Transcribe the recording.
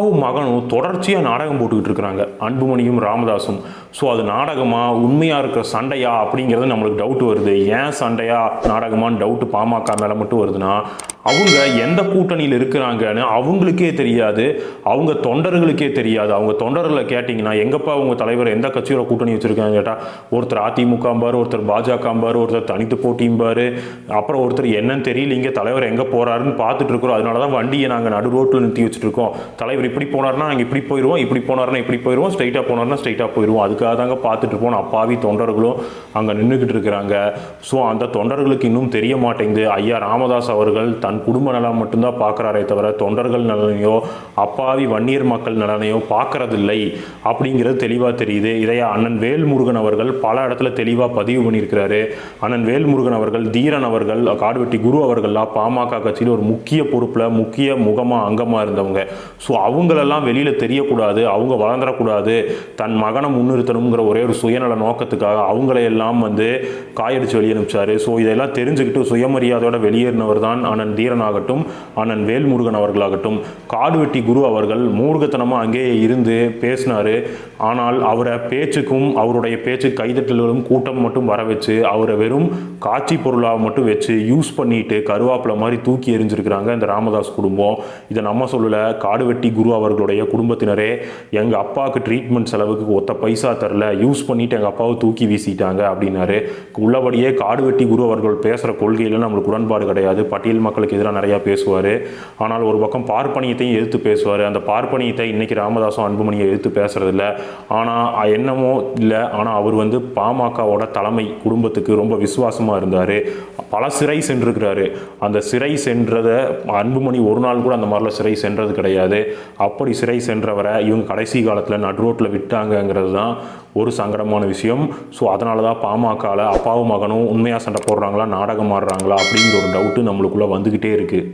அப்பாவும் மகனும் தொடர்ச்சியாக நாடகம் போட்டுக்கிட்டு இருக்கிறாங்க. அன்புமணியும் ராமதாஸும் ஸோ அது நாடகமா? உண்மையாக இருக்கிற சண்டையா? அப்படிங்கிறது நம்மளுக்கு டவுட் வருது. ஏன் சண்டையா? நாடகமான்னு டவுட்டு பாமக மேலே மட்டும் வருதுன்னா அவங்க எந்த கூட்டணியில் இருக்கிறாங்கன்னு அவங்களுக்கே தெரியாது. அவங்க தொண்டர்களுக்கே தெரியாது. அவங்க தொண்டர்களை கேட்டிங்கன்னா எங்கப்பா அவங்க தலைவர் எந்த கட்சியோட கூட்டணி வச்சுருக்காங்க கேட்டால் ஒருத்தர் அதிமுகம்பார் ஒருத்தர் பாஜகம்பார் ஒருத்தர் தனித்து போட்டியும்பார் அப்புறம் ஒருத்தர் என்னன்னு தெரியல இங்கே தலைவர் எங்கே போகிறாருன்னு பார்த்துட்டு இருக்கிறோம். அதனால தான் வண்டியை நாங்கள் நடு ரோட்டில் நிறுத்தி வச்சுருக்கோம். தலைவர் இப்படி போனார்னா நாங்கள் இப்படி போயிடுவோம் இப்படி போனார்னா இப்படி போயிடுவோம் ஸ்ட்ரைட்டாக போனார்னா ஸ்ட்ரைட்டாக போயிடுவோம் அதுக்காக தாங்க பார்த்துட்டு இருப்போம் அப்பாவி தொண்டர்களும் அங்கே நின்றுக்கிட்டு இருக்கிறாங்க. ஸோ அந்த தொண்டர்களுக்கு இன்னும் தெரிய மாட்டேங்குது. ஐயா ராமதாஸ் அவர்கள் தன் குடும்ப நலம் மட்டும்தான் பார்க்குறாரே தவிர தொண்டர்கள் நலனையோ அப்பாவி வன்னியர் மக்கள் நலனையோ பார்க்கறதில்லை அப்படிங்கிறது தெளிவாக தெரியுது. இதையா அண்ணன் வேல்முருகன் அவர்கள் பல இடத்துல தெளிவாக பதிவு பண்ணியிருக்கிறாரு. அண்ணன் வேல்முருகன் அவர்கள் தீரன் அவர்கள் காடுவெட்டி குரு அவர்கள்லாம் பாமக கட்சியில் ஒரு முக்கிய பொறுப்பில் முக்கிய முகமாக அங்கமாக இருந்தவங்க. ஸோ அவங்களெல்லாம் வெளியில் தெரியக்கூடாது அவங்க வளர்ந்துடக்கூடாது தன் மகனை முன்னிறுத்தணுங்கிற ஒரே ஒரு சுயநல நோக்கத்துக்காக அவங்களையெல்லாம் வந்து காயடிச்சு வெளியனுப்பிச்சாரு ஸோ இதெல்லாம் தெரிஞ்சுக்கிட்டு சுயமரியாதையோட வெளியேறினவர் தான் அண்ணன் தீரன் ஆகட்டும் அண்ணன் வேல்முருகன் அவர்களாகட்டும். காடுவெட்டி குரு அவர்கள் மூர்கத்தனமாக அங்கேயே இருந்து பேசினார். ஆனால் அவரை பேச்சுக்கும் அவருடைய பேச்சு கைதட்டல்களும் கூட்டம் மட்டும் வர வச்சு அவரை வெறும் காட்சி பொருளாக மட்டும் வச்சு யூஸ் பண்ணிட்டு கருவாப்பிலை மாதிரி தூக்கி எரிஞ்சிருக்கிறாங்க இந்த ராமதாஸ் குடும்பம். இதை நம்ம சொல்லலை காடுவெட்டி குரு அவர்களுடைய குடும்பத்தினரே எங்கள் அப்பாவுக்கு ட்ரீட்மெண்ட் செலவுக்கு ஒத்த பைசா தரல யூஸ் பண்ணிட்டு எங்கள் அப்பாவை தூக்கி வீசிட்டாங்க அப்படின்னாரு. உள்ளபடியே காடுவெட்டி குரு அவர்கள் பேசுகிற கொள்கையில் நம்மளுக்கு உடன்பாடு கிடையாது. பட்டியல் மக்களுக்கு எதிராக நிறையா பேசுவார். ஆனால் ஒரு பக்கம் பார்ப்பனியத்தையும் எதிர்த்து பேசுவார். அந்த பார்ப்பனியத்தை இன்னைக்கு ராமதாசும் அன்புமணியை எதிர்த்து பேசுறதில்ல. ஆனால் என்னமோ இல்லை. ஆனால் அவர் வந்து பாமகவோட தலைமை குடும்பத்துக்கு ரொம்ப விசுவாசமாக இருந்தார். பல சிறை சென்றிருக்கிறாரு. அந்த சிறை சென்றதை அன்புமணி ஒரு நாள் கூட அந்த மாதிரிலாம் சிறை சென்றது கிடையாது. அப்படி சிறை சென்றவரை இவங்க கடைசி காலத்தில் நடு ரோட்டில் விட்டாங்கங்கிறது தான் ஒரு சங்கடமான விஷயம். ஸோ அதனால தான் பாமகவில் அப்பாவும் மகனும் உண்மையாக சண்டை போடுறாங்களா நாடகம் ஆடுறாங்களா அப்படிங்கிற ஒரு டவுட்டு நம்மளுக்குள்ளே வந்துக்கிட்டே இருக்குது